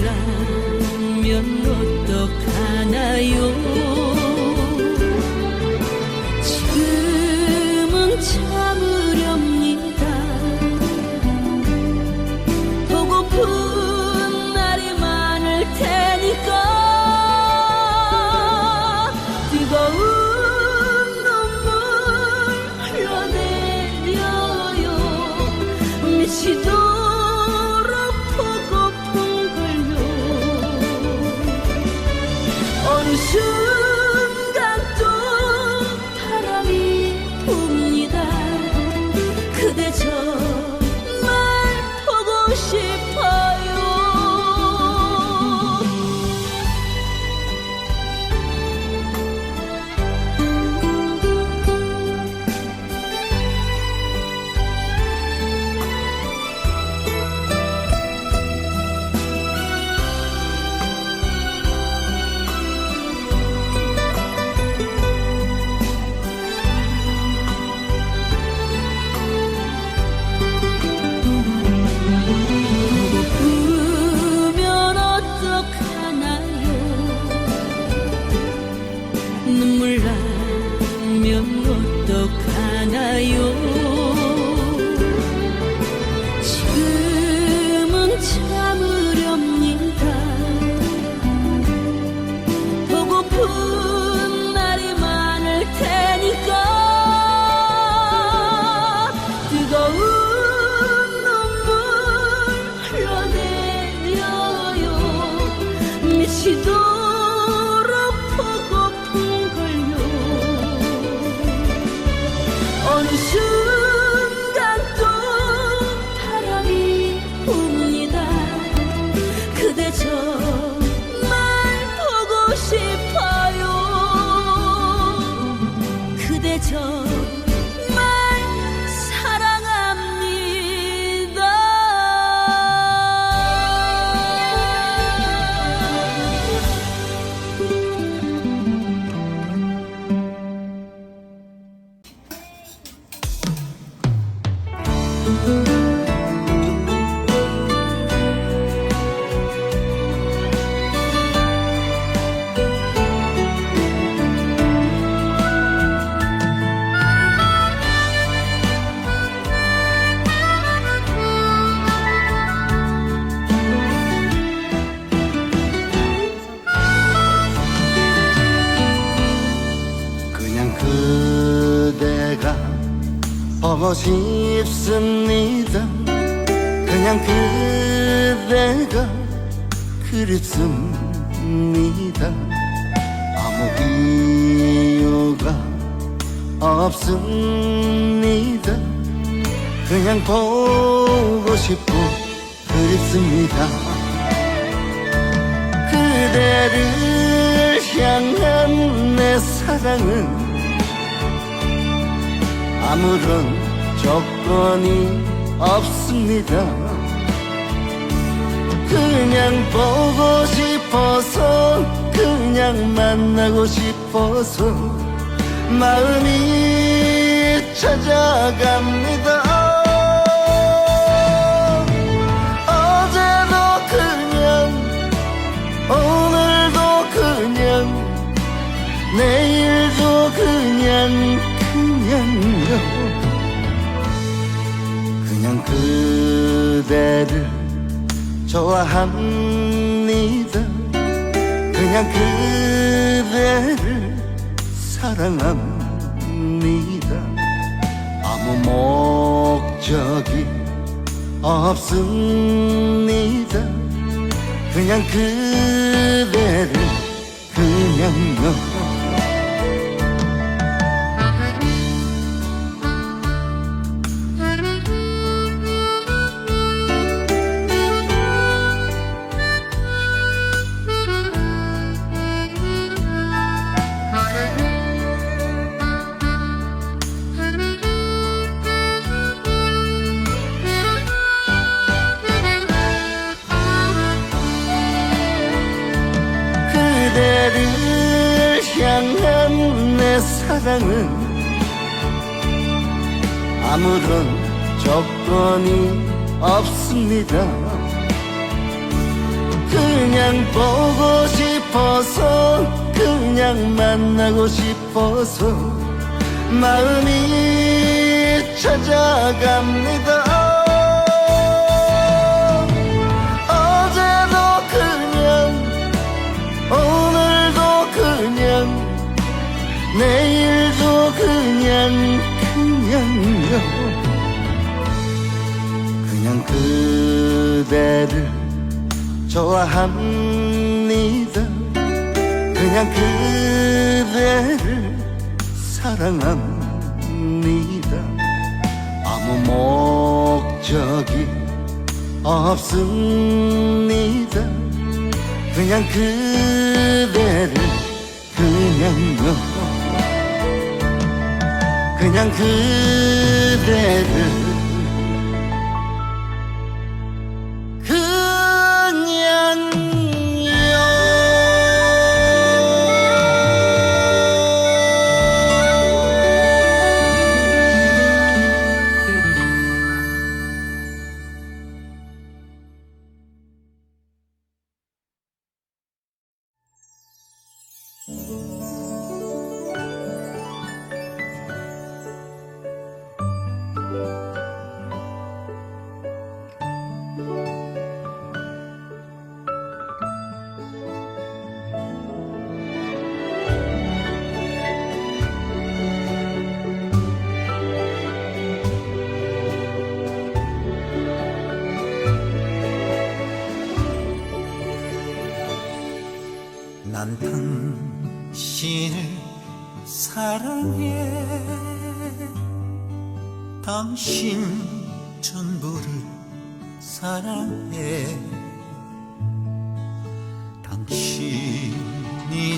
나면 어떡하나요 싶습니다. 그냥 그대가 그립습니다. 아무 이유가 없습니다. 그냥 보고 싶고 그립습니다. 그대를 향한 내 사랑은 아무런 조건이 없습니다. 그냥 보고 싶어서 그냥 만나고 싶어서 마음이 찾아갑니다. 좋아합니다. 그냥 그대를 사랑합니다. 아무 목적이 없습니다. 그냥 그대를 그냥요 그대를 향한 내 사랑은 아무런 조건이 없습니다. 그냥 보고 싶어서 그냥 만나고 싶어서 마음이 찾아갑니다 좋아합니다. 그냥 그대를 사랑합니다. 아무 목적이 없습니다. 그냥 그대를 그냥요 그냥 그대를 당신을 사랑해. 당신 전부를 사랑해. 당신이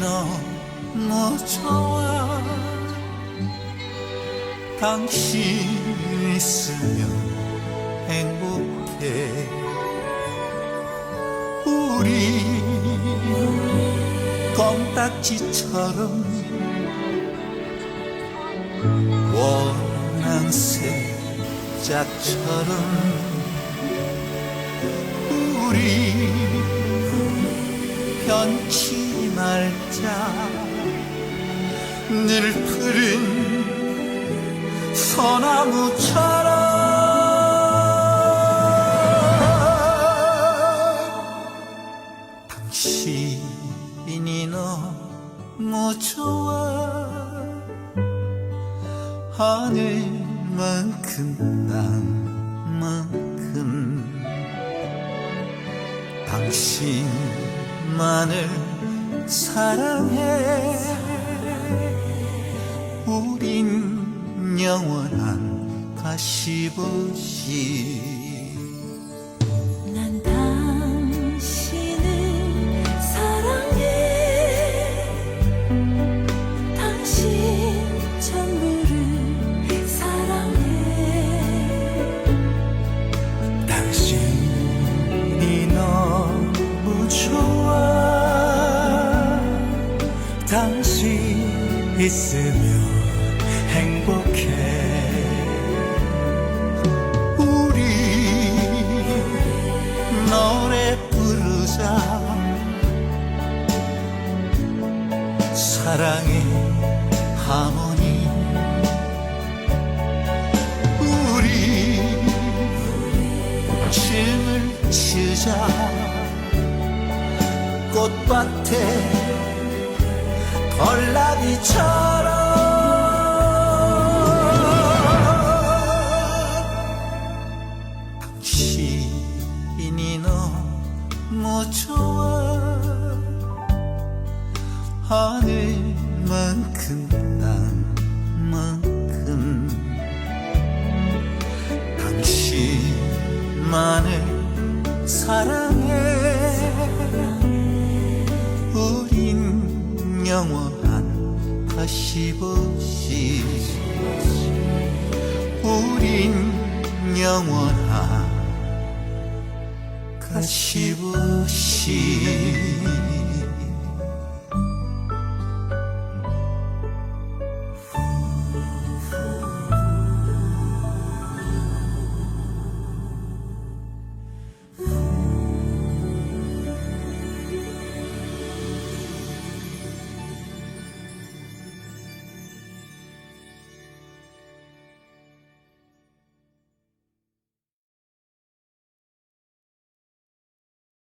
너무 좋아. 당신 있으면 행복해. 우리 껌딱지처럼 원앙새 짝처럼 우리 변치 말자 늘 푸른 소나무처럼 우린 영원한 가시보시 있으면 행복해. 우리 노래 부르자. 사랑의 하모니. 우리 춤을 추자. 꽃밭에 걸나비처럼 영원한 가시보시. 우린 영원한 가시보시